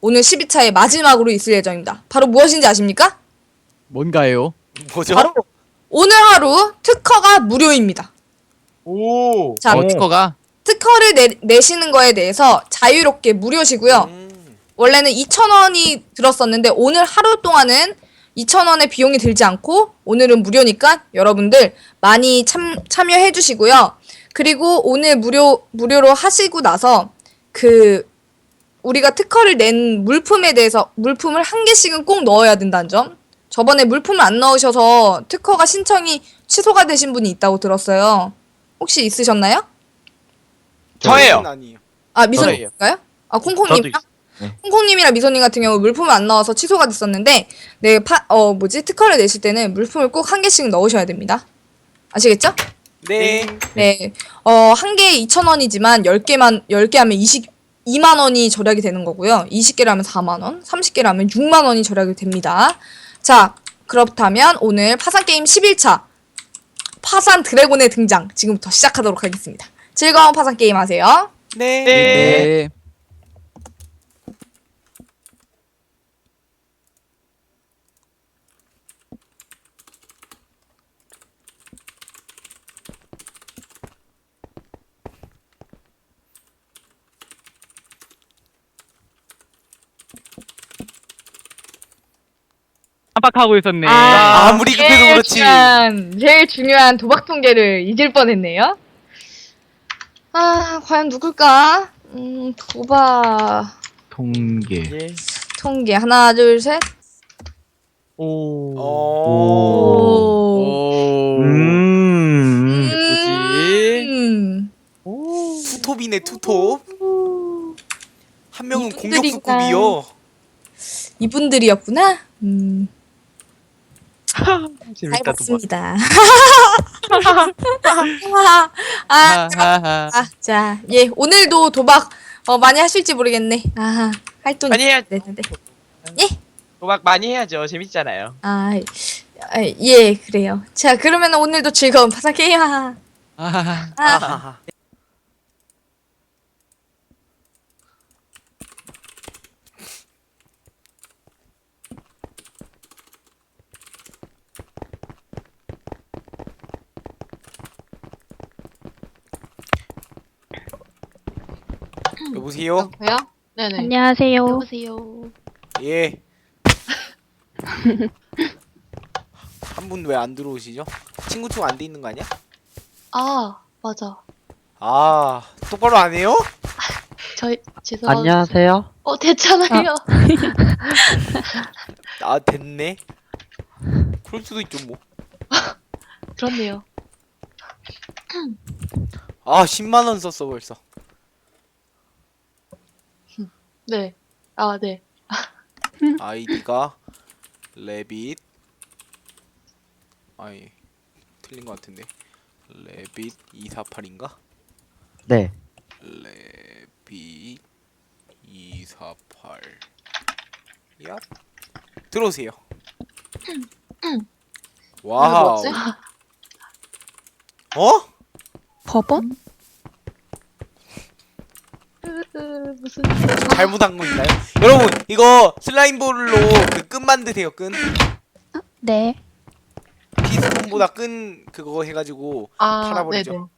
오늘 12차의 마지막으로 있을 예정입니다. 바로 무엇인지 아십니까? 뭔가요? 뭐죠? 바로 오늘 하루 특허가 무료입니다. 오. 자, 어, 특허가 특허를 내, 내시는 거에 대해서 자유롭게 무료시고요. 음. 원래는 2,000원이 들었었는데 오늘 하루 동안은 2,000원의 비용이 들지 않고 오늘은 무료니까 여러분들 많이 참, 참여해 주시고요. 그리고 오늘 무료 무료로 하시고 나서 그 우리가 특허를 낸 물품에 대해서 물품을 한 개씩은 꼭 넣어야 된다는 점. 저번에 물품을 안 넣으셔서 특허가 신청이 취소가 되신 분이 있다고 들었어요. 혹시 있으셨나요? 저예요. 아니에요. 아. 미소님인가요? 아 콩콩님. 네. 콩콩님이랑 미소님 같은 경우 물품을 안 넣어서 취소가 됐었는데 네, 파, 어 뭐지 특허를 내실 때는 물품을 꼭 한 개씩 넣으셔야 됩니다. 아시겠죠? 네. 네, 어, 한 개에 2,000원이지만 10개만, 10개 하면 20, 2만 원이 절약이 되는 거고요. 20개를 하면 4만 원, 30개를 하면 6만 원이 절약이 됩니다. 자, 그렇다면 오늘 파산 게임 11차 파산 드래곤의 등장 지금부터 시작하도록 하겠습니다. 즐거운 파산 게임 하세요. 네. 네. 깜빡하고 있었네. 아, 아무리 급해도 제일 그렇지. 중요한, 제일 중요한 도박 통계를 잊을 뻔했네요. 아, 과연 누굴까? 음, 도박 통계. 예. 통계 하나, 둘, 셋. 오. 어. 오. 오. 음. 음. 투톱이네 투톱. 한 명은. 공격수급이요. 이분들이었구나. 음, 잘 재밌다 도박. 봤습니다. 아, 하하하. 아, 자, 예, 오늘도 도박 어, 많이 하실지 모르겠네. 아, 활동 많이 해야 되는데. 도박 많이 해야죠. 재밌잖아요. 아, 아, 예, 그래요. 자, 그러면 오늘도 즐거운 파산 게임. 아, 아하하. 아, 아하 여보세요? 여보세요? 네네. 안녕하세요. 여보세요. 예. 한 분 왜 안 들어오시죠? 친구 총안돼 있는 거 아니야? 아 맞아. 아 똑바로 안 해요? 저희 죄송. 안녕하세요. 어 됐잖아요. 아 됐네. 그럴 수도 있죠 뭐. 그렇네요. 아 10만 원 썼어 벌써. 네. 아 네. 아이디가 레빗 아이 틀린 것 같은데 레빗 248인가? 네. 레빗 248야 들어오세요 와우 뭐지? 어? 법원? 으, 무슨 잘못한 거 있나요? 여러분 이거 슬라임볼로 그 끈 만드세요 끈 네. 피스톤보다 끈 그거 해가지고 아 팔아버리죠.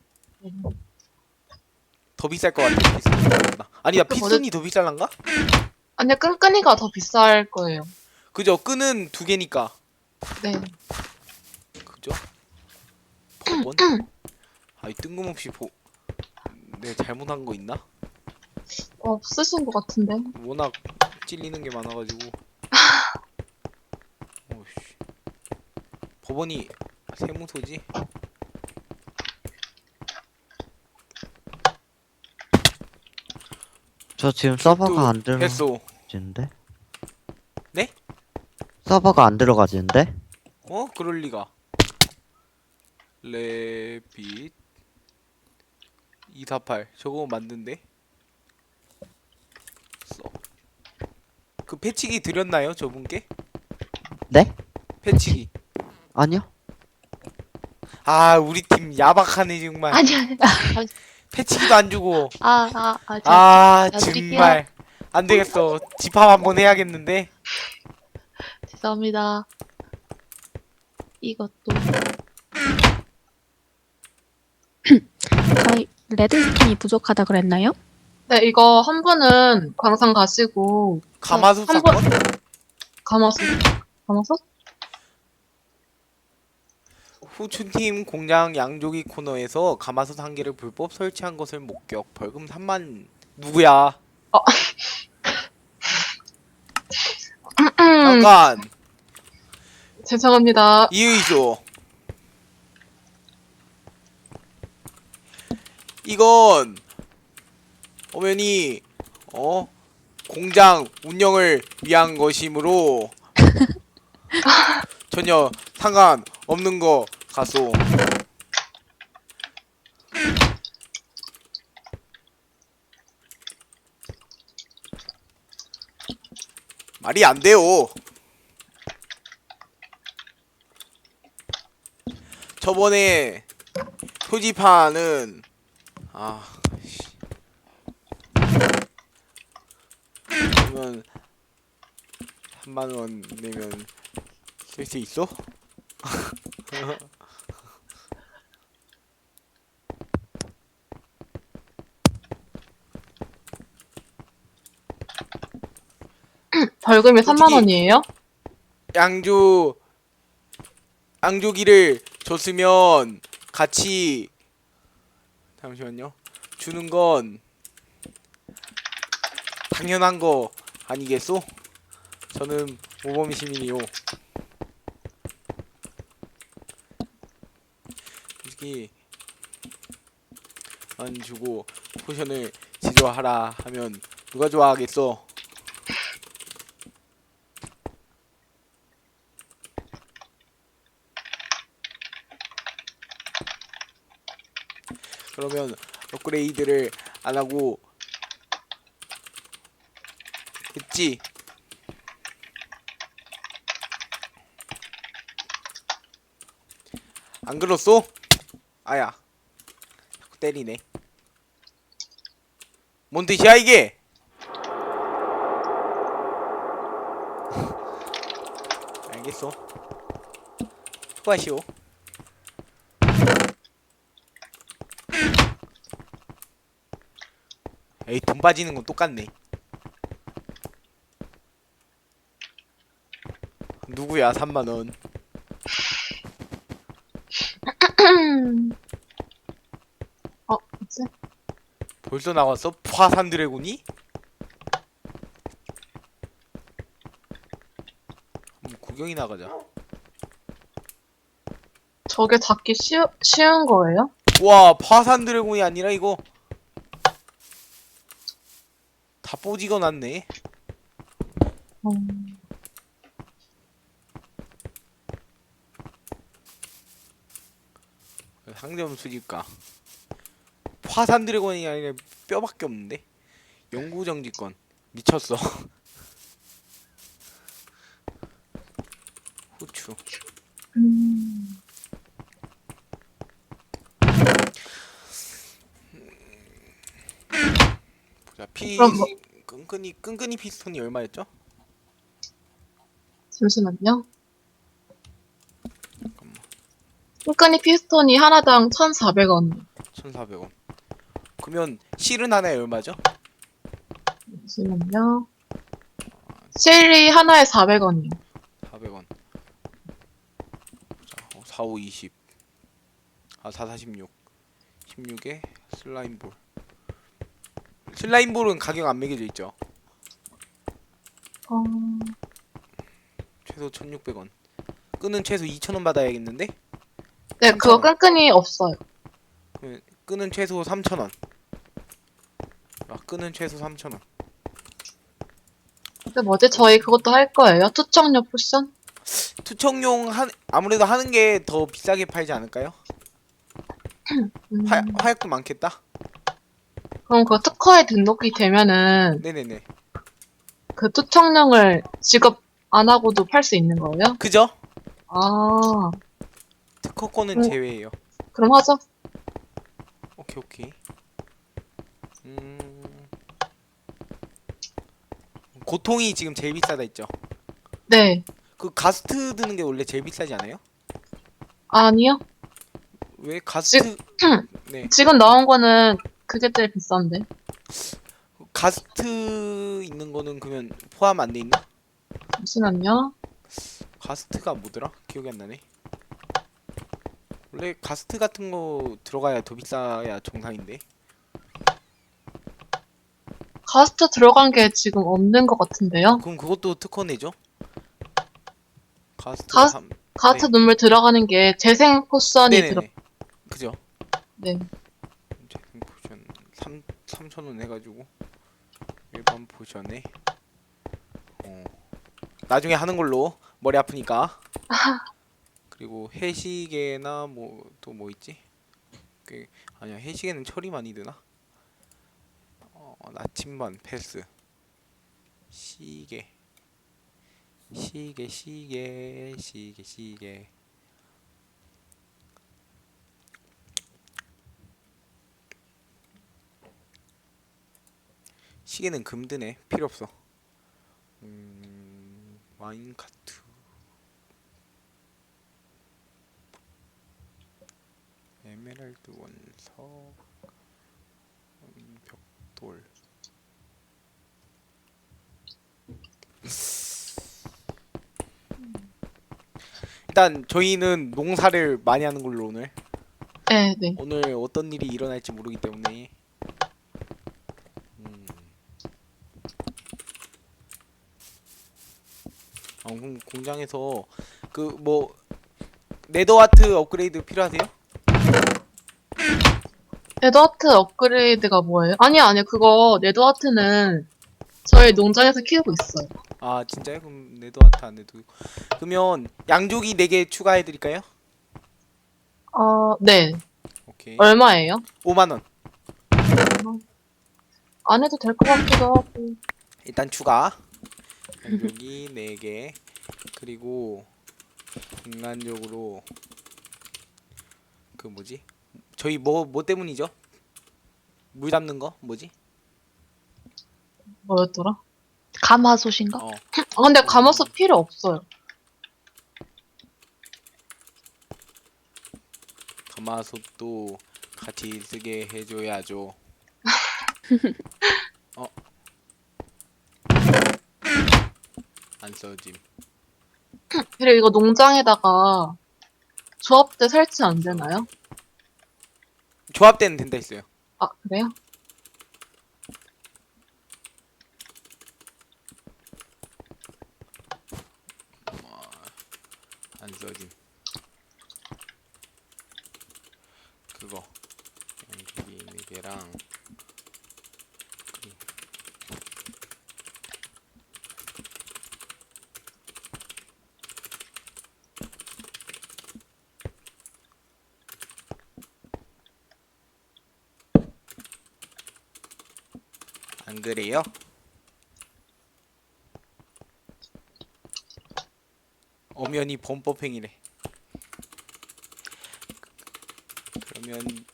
네네. 더 비쌀 것 같아 피스톤보다 아니다 그 피스톤이 더 비쌀란가? 아니요 끈끈이가 더 비쌀 거예요. 그죠 끈은 두 개니까 네. 그죠? 법원? 아이 뜬금없이 보... 내가 잘못한 거 있나? 없으신 것 같은데. 워낙 찔리는 게 많아가지고 오씨 법원이 세무서지? 저 지금 서버가 안 했어 들어가지는데? 네? 서버가 안 들어가지는데? 어? 그럴 리가 레빗 248 저거 맞는데? 써. 그 패치기 드렸나요 저분께? 네? 패치기 아니요? 아 우리 팀 야박하네 정말 아니 아니. 패치기도 안 주고 아아 아. 아, 저- 아나 드릴게요. 정말 안 되겠어. 집합 한번 해야겠는데. 죄송합니다. 이것도 저희 레드스톤이 부족하다 그랬나요? 네 이거 한 분은 광산 가시고 가마솥 한 번- 사건? 가마솥 가마솥? 후추팀 공장 양조기 코너에서 가마솥 한 개를 불법 설치한 것을 목격. 벌금 3만 누구야? 음, 잠깐 죄송합니다. 이의죠. 이건 어머니 어 공장 운영을 위한 것이므로 전혀 상관 없는 거 같소. 말이 안 돼요. 저번에 표지판은 아 그러면 3만 원 내면 쓸 수 있어? 벌금이 3만 솔직히- 원이에요? 양조 양조기를 줬으면 같이 잠시만요 주는 건 당연한 거 아니겠소? 저는 모범 시민이요. 솔직히 안 주고 포션을 제조하라 하면 누가 좋아하겠어? 그러면 업그레이드를 안 하고 했지. 안 그렇소? 아야. 자꾸 때리네. 뭔 뜻이야 이게? 알겠어. 수고하시오. 에이 돈 빠지는 건 똑같네. 누구야 3만 원? 어, 뭐지? 벌써 나왔어? 화산 드래곤이? 한번 구경이 나가자. 저게 잡기 쉬우, 쉬운 거예요? 와 파산 드래곤이 아니라 이거 다 뽀지거 났네. 음, 상점 수집가. 화산 드래곤이 아니라 뼈밖에 없는데. 영구 정지권 미쳤어. 후추. 음, 자, 피 뭐- 끈끈이 끈끈이 피스톤이 얼마였죠? 잠시만요. 끈끈이 피스톤이 하나당 1,400원. 1,400원. 그러면 실은 하나에 얼마죠? 잠시만요. 셀리 하나에 400원이요. 400원. 자, 어, 4, 5, 20. 아, 4, 46. 16에 슬라임볼. 슬라임볼은 가격 안 매겨져 있죠. 어, 최소 1,600원. 끈은 최소 2,000원 받아야겠는데? 네, 그거 3,000원. 끈끈이 없어요. 그러면 끈은 최소 3,000원. 아, 끈은 최소 3,000원. 근데 뭐지? 저희 그것도 할 거예요. 투척력 포션? 투척용 한 아무래도 하는 게 더 비싸게 팔지 않을까요? 음, 화, 화약도 많겠다. 그럼 그 특허에 등록이 되면은 네네네. 그 투척령을 직업 안 하고도 팔 수 있는 거예요? 그죠? 아, 특허권은 음. 제외예요. 그럼 하죠. 오케이 오케이. 음. 고통이 지금 제일 비싸다 했죠. 네. 그 가스트 드는 게 원래 제일 비싸지 않아요? 아니요. 왜 가스트 네 지금 나온 거는 그게 제일 비싼데. 가스트 있는 거는 그러면 포함 안 돼 있나? 잠시만요. 가스트가 뭐더라? 기억이 안 나네. 원래 가스트 같은 거 들어가야 더 비싸야 정상인데. 가스트 들어간 게 지금 없는 것 같은데요. 그럼 그것도 특허 내죠? 가스트 가스- 함- 가스트 눈물 들어가는 게 재생 포션이 네네네. 들어. 그죠? 네. 재생 포션 3 3천 원 해가지고 일반 포션에 어 나중에 하는 걸로 머리 아프니까 그리고 해시계나 뭐 또 뭐 있지? 그 아니야 해시계는 철이 많이 드나? 어 나침반 패스. 시계. 시계 시계 시계 시계. 시계는 금드네. 필요 없어. 음, 와인 카트 에메랄드 원석 음, 벽돌 일단 저희는 농사를 많이 하는 걸로 오늘 네, 네. 오늘 어떤 일이 일어날지 모르기 때문에 음. 아, 그럼 공장에서 그 뭐 네더와트 업그레이드 필요하세요? 네드와트 업그레이드가 뭐예요? 아니요, 아니요. 그거 네드와트는 저희 농장에서 키우고 있어요. 아 진짜요? 그럼 네더와트 안 해도 그러면 양조기 4개 추가해 드릴까요? 어, 네. 오케이 얼마예요? 5만 원 안 해도 될 것 같기도 하고. 일단 추가 양조기 4개 그리고 인간적으로 그 뭐지? 저희 뭐뭐 때문이죠? 물 담는 거 뭐지? 뭐였더라? 가마솥인가? 어 아, 근데 가마솥 필요 없어요. 가마솥도 같이 쓰게 해줘야죠. 어? 안 써짐. 그리고 이거 농장에다가 조합대 설치 안 되나요? 조합대는 된다 했어요. 아, 그래요? 안 써짐. 그거 양귀비 4개랑 안 그래요? 엄연히 범법 행위래. 그러면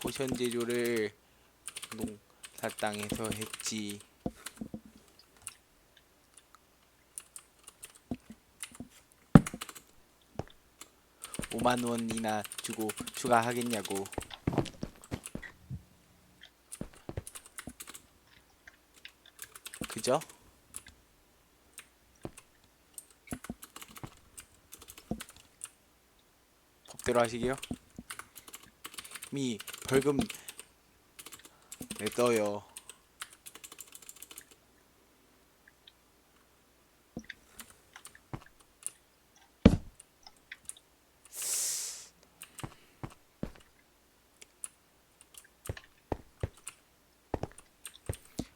포션 제조를 농사 땅에서 했지. 오만 원이나 주고 추가하겠냐고. 그죠? 법대로 하시게요. 미 벌금 냈어요.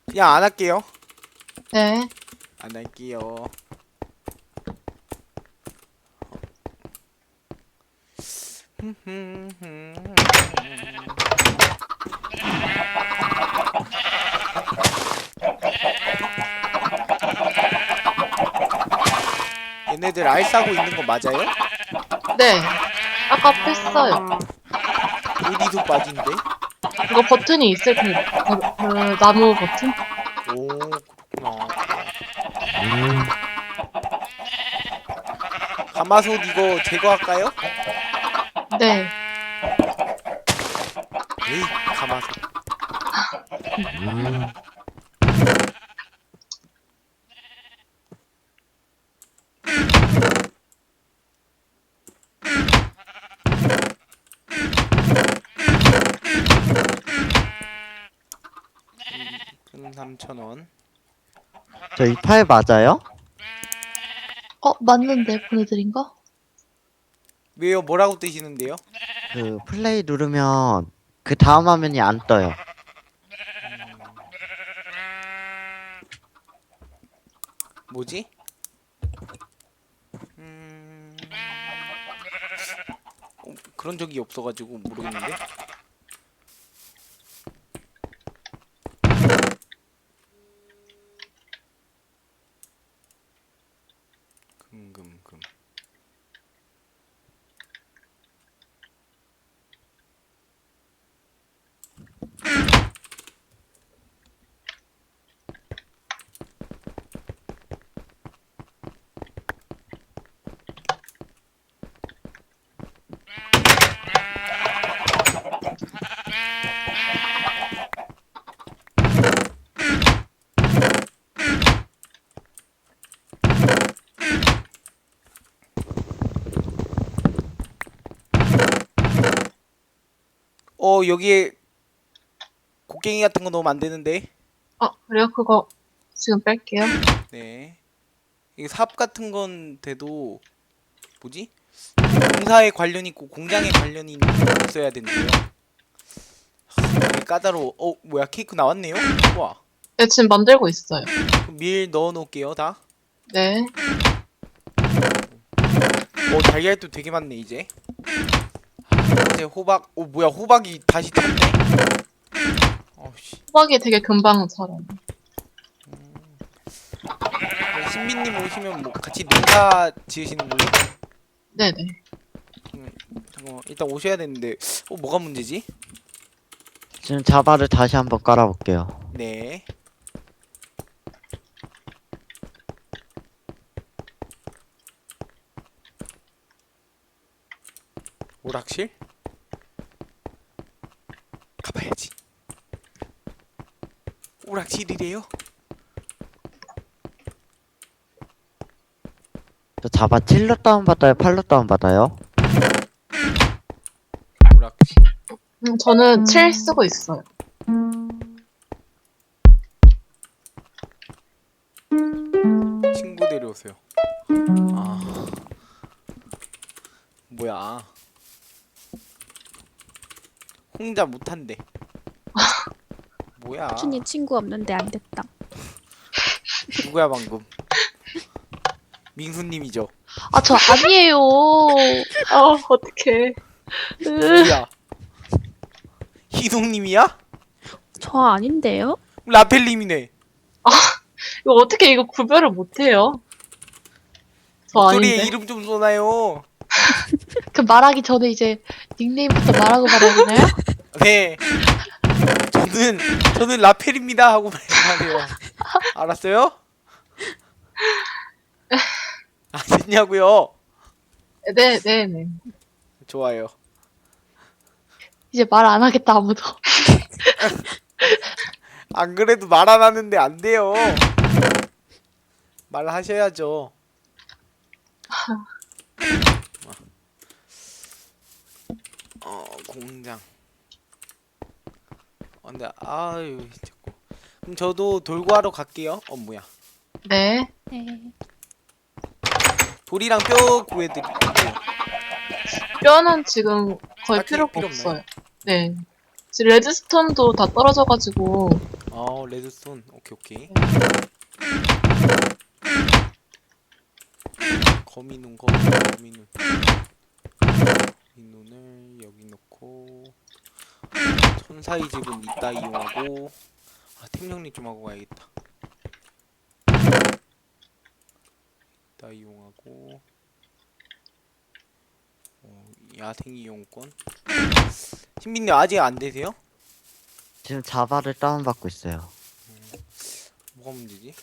그냥 안 할게요. 네. 안 할게요. 얘네들 알 싸고 있는 거 맞아요? 네. 아까 뺐어요. 어디서 빠진대? 이거 버튼이 있을 텐데. 그, 그 나무 버튼? 가마솥 이거 제거할까요? 네. 에이 가마솥 음, 3,000원 저이 파일 맞아요? 어, 맞는데, 보내드린 거? 왜요? 뭐라고 뜨시는데요? 그 플레이 누르면 그 다음 화면이 안 떠요. 뭐지? 음... 어, 그런 적이 없어가지고 모르겠는데. 금금금. 어 여기에 곡괭이 같은 거 넣으면 안 되는데. 어, 그래요? 그거 지금 뺄게요. 네. 이게 삽 같은 건 돼도 뭐지? 공사에 관련 있고 공장에 관련이 있어야 된대요. 하, 되게 까다로워. 어 뭐야 케이크 나왔네요? 와. 네, 지금 만들고 있어요. 밀 넣어 놓을게요 다. 네. 어 달걀도 되게 많네 이제. 이제 호박. 어 뭐야 호박이 다시. 어씨. 수박이 되게 금방 자라요. 신비님 오시면 뭐 같이 농사 지으시는 걸로? 네네. 어, 일단 오셔야 되는데 어 뭐가 문제지? 지금 자바를 다시 한번 깔아볼게요. 네. 오락실? 가봐야지. 오락실이래요? 저 자바 7로 다운 받아요? 8로 다운 받아요? 오락실. 음, 저는 7 쓰고 있어요. 친구 데려오세요. 아. 뭐야. 혼자 못한대. 뭐야. 춘이 친구 없는데 안 됐다. 누구야 방금? 민수님이죠. 아, 저 아니에요. 아, 어떡해. 누구야? 희동님이야? 저 아닌데요? 라펠님이네. 이거 어떻게 이거 구별을 못해요? 저 목소리에 아닌데. 이름 좀 써놔요. 그 말하기 전에 이제 닉네임부터 말하고 말해야 되나요? 네. 저는 저는 라펠입니다 하고 말해요. 알았어요? 아셨냐고요? 네, 네, 네. 좋아요. 이제 말 안 하겠다, 아무도. 안 그래도 말 안 하는데 안 돼요. 말하셔야죠. 어 공장. 어, 근데 아유 자꾸. 그럼 저도 돌고 하러 갈게요. 어 뭐야? 네. 네. 돌이랑 뼈 구해드릴게요. 뼈는 지금 거의 딱히 필요가 필요 없어요. 네. 지금 레드스톤도 다 떨어져가지고, 어 레드스톤 오케이 오케이. 거미눈 거미 거미눈. 거미눈을 여기 놓고 천사의 집은 이따 이용하고 아 템 정리 좀 하고 가야겠다. 이따 이용하고 어, 야생 이용권. 신빈님 아직 안 되세요? 지금 자바를 다운받고 있어요. 뭐가 문제지?